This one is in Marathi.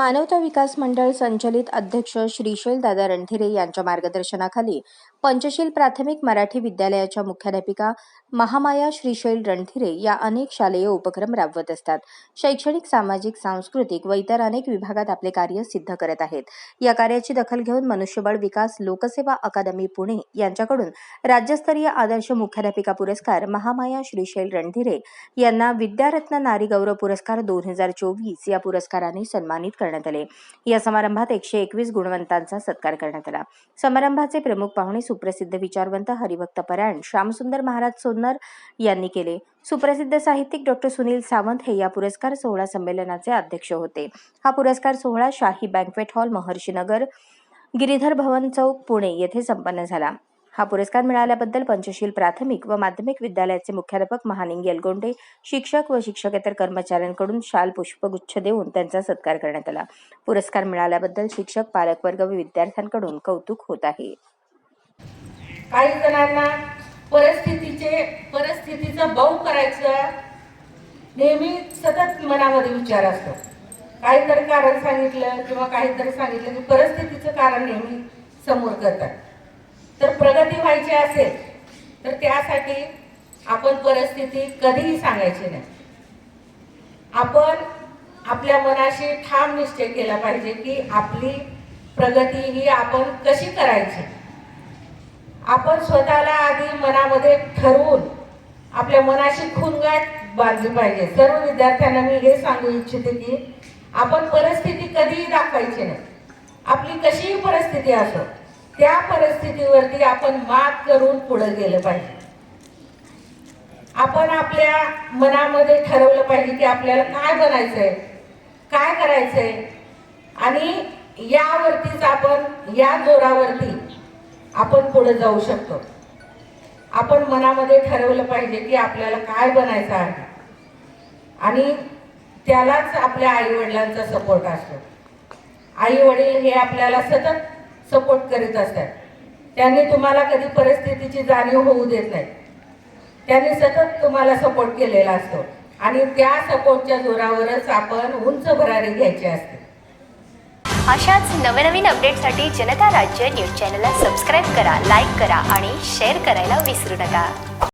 मानवता विकास मंडळ संचलित अध्यक्ष श्रीशैल दादा रणधीरे यांच्या मार्गदर्शनाखाली पंचशील प्राथमिक मराठी विद्यालयाच्या मुख्याध्यापिका महामाया श्रीशैल रणधीरे या अनेक शालेय उपक्रम राबवत असतात. शैक्षणिक सामाजिक सांस्कृतिक व इतर अनेक विभागात आपले कार्य सिद्ध करत आहेत. या कार्याची दखल घेऊन मनुष्यबळ विकास लोकसेवा अकादमी पुणे यांच्याकडून राज्यस्तरीय आदर्श मुख्याध्यापिका पुरस्कार महामाया श्रीशैल रणधीरे यांना विद्यारत्न नारी गौरव पुरस्कार दोन हजार चोवीस या पुरस्काराने सन्मानित करण्यात आले. या समारंभात एकशे एकवीस गुणवंतांचा सत्कार करण्यात आला. समारंभाचे प्रमुख पाहुणे सुप्रसिद्ध विचारवंत हरिभक्त परायण श्यामसुंदर महाराज सोनर यांनी केले. सुप्रसिद्ध साहित्यिक डॉक्टर सुनील सावंत हे या पुरस्कार सोहळा संमेलनाचे अध्यक्ष होते. हा पुरस्कार सोहळा शाही बँकवेट हॉल महर्षीनगर गिरीधर भवन चौक पुणे येथे संपन्न झाला. हा पुरस्कार मिळाल्याबद्दल पंचशील प्राथमिक व माध्यमिक विद्यालयाचे मुख्याध्यापक महानिंग येलगोंडे शिक्षक व शिक्षकेतर कर्मचाऱ्यांकडून शाल पुष्पगुच्छ देऊन त्यांचा सत्कार करण्यात आला. पुरस्कार मिळाल्याबद्दल शिक्षक पालकवर्ग व विद्यार्थ्यांकडून कौतुक होत आहे. काही जणांना परिस्थितीचे परिस्थितीचा बहु करायचा नेहमी सतत मनामध्ये विचार असतो. काहीतरी कारण सांगितलं किंवा काहीतरी सांगितलं की परिस्थितीचं कारण नेहमी समोर करतात. प्रगती व्हायची असेल तर त्यासाठी आपण परिस्थिती कधीही सांगायची नाही. आपण आपल्या मनाशी ठाम निश्चय केला पाहिजे की आपली प्रगती ही आपण कशी करायची. आपण स्वतःला आधी मनामध्ये ठरवून आपल्या मनाशी खूनगाठ बांधली पाहिजे. सर्व विद्यार्थ्यांना मी हे सांगू इच्छिते की आपण परिस्थिती कधीही दाखवायची नाही. आपली कशीही परिस्थिती असो त्या परिस्थितीवरती आपण मात करून पुढे गेलं पाहिजे. आपण आपल्या मनामध्ये ठरवलं पाहिजे की आपल्याला काय बनायचंय काय करायचंय. आणि यावरतीच आपण या जोरावरती आपण पुढे जाऊ शकतो. आपण मनामध्ये ठरवलं पाहिजे की आपल्याला काय बनायचं आहे. आणि त्यालाच आपल्या आई वडिलांचा सपोर्ट असतो. आई वडील हे आपल्याला सतत सपोर्ट करीत असतात. त्यांनी तुम्हाला कधी परिस्थितीची जाणीव होऊ देत नाही. त्यांनी सतत तुम्हाला सपोर्ट केलेला असतो. आणि त्या सपोर्टच्या जोरावरच आपण उंच भरारी घ्यायची असते. अशाच नवनवीन अपडेटसाठी जनता राज्य न्यूज चॅनलला सबस्क्राईब करा लाईक करा आणि शेअर करायला विसरू नका.